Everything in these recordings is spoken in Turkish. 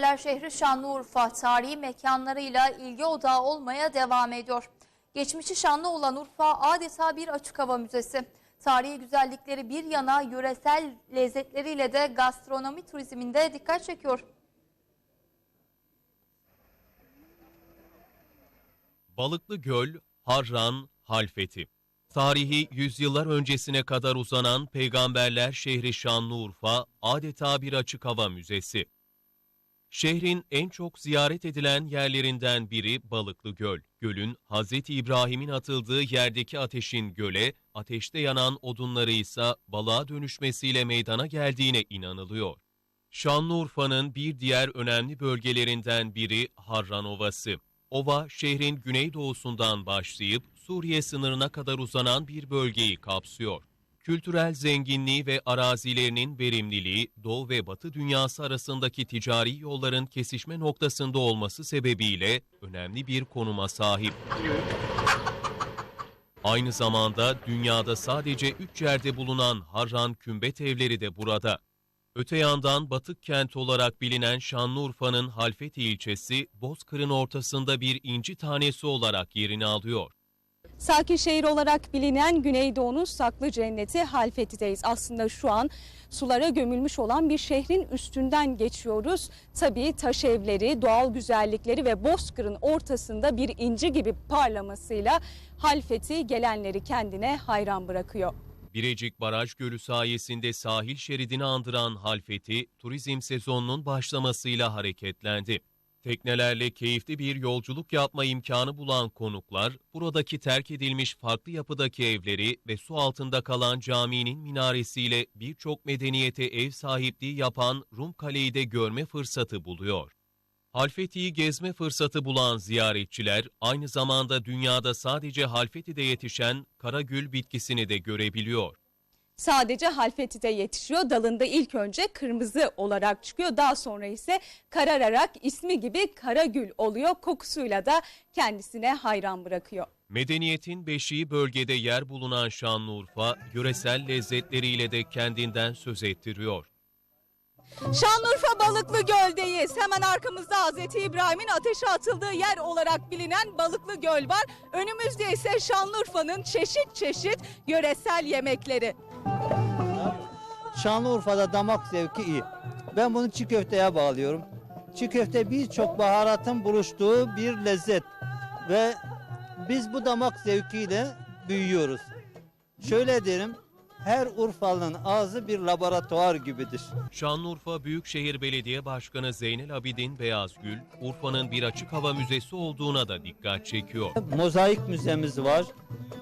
şehri Şanlıurfa tarihi mekanlarıyla ilgi odağı olmaya devam ediyor. Geçmişi şanlı olan Urfa adeta bir açık hava müzesi. Tarihi güzellikleri bir yana yöresel lezzetleriyle de gastronomi turizminde dikkat çekiyor. Balıklı Göl, Harran, Halfeti. Tarihi yüzyıllar öncesine kadar uzanan Peygamberler şehri Şanlıurfa adeta bir açık hava müzesi. Şehrin en çok ziyaret edilen yerlerinden biri Balıklı Göl. Gölün Hz. İbrahim'in atıldığı yerdeki ateşin göle, ateşte yanan odunları ise balığa dönüşmesiyle meydana geldiğine inanılıyor. Şanlıurfa'nın bir diğer önemli bölgelerinden biri Harran Ovası. Ova, şehrin güneydoğusundan başlayıp Suriye sınırına kadar uzanan bir bölgeyi kapsıyor. Kültürel zenginliği ve arazilerinin verimliliği, Doğu ve Batı dünyası arasındaki ticari yolların kesişme noktasında olması sebebiyle önemli bir konuma sahip. Aynı zamanda dünyada sadece üç yerde bulunan Harran Kümbet Evleri de burada. Öte yandan batık kent olarak bilinen Şanlıurfa'nın Halfeti ilçesi, Bozkır'ın ortasında bir inci tanesi olarak yerini alıyor. Sakin şehir olarak bilinen Güneydoğu'nun saklı cenneti Halfeti'deyiz. Aslında şu an sulara gömülmüş olan bir şehrin üstünden geçiyoruz. Tabii taş evleri, doğal güzellikleri ve Bozkır'ın ortasında bir inci gibi parlamasıyla Halfeti gelenleri kendine hayran bırakıyor. Birecik Baraj Gölü sayesinde sahil şeridini andıran Halfeti, turizm sezonunun başlamasıyla hareketlendi. Teknelerle keyifli bir yolculuk yapma imkanı bulan konuklar, buradaki terk edilmiş farklı yapıdaki evleri ve su altında kalan caminin minaresiyle birçok medeniyete ev sahipliği yapan Rum Kale'yi de görme fırsatı buluyor. Halfeti'yi gezme fırsatı bulan ziyaretçiler aynı zamanda dünyada sadece Halfeti'de yetişen karagül bitkisini de görebiliyor. Sadece Halfeti'de yetişiyor. Dalında ilk önce kırmızı olarak çıkıyor. Daha sonra ise karararak ismi gibi Karagül oluyor. Kokusuyla da kendisine hayran bırakıyor. Medeniyetin beşiği bölgede yer bulunan Şanlıurfa, yöresel lezzetleriyle de kendinden söz ettiriyor. Şanlıurfa Balıklı Göl'deyiz. Hemen arkamızda Hazreti İbrahim'in ateşe atıldığı yer olarak bilinen Balıklı Göl var. Önümüzde ise Şanlıurfa'nın çeşit çeşit yöresel yemekleri. Şanlıurfa'da damak zevki iyi. Ben bunu çiğ köfteye bağlıyorum. Çiğ köfte birçok baharatın buluştuğu bir lezzet ve biz bu damak zevkiyle büyüyoruz. Şöyle derim, her Urfalı'nın ağzı bir laboratuvar gibidir. Şanlıurfa Büyükşehir Belediye Başkanı Zeynel Abidin Beyazgül, Urfa'nın bir açık hava müzesi olduğuna da dikkat çekiyor. Mozaik müzemiz var,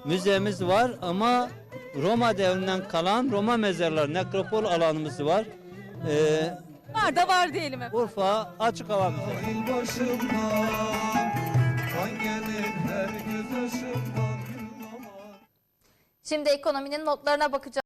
müzemiz var ama Roma devrinden kalan Roma mezarları, nekropol alanımız var. Ee, Var da var diyelim efendim. Urfa açık hava müzesi. Şimdi ekonominin notlarına bakacağız.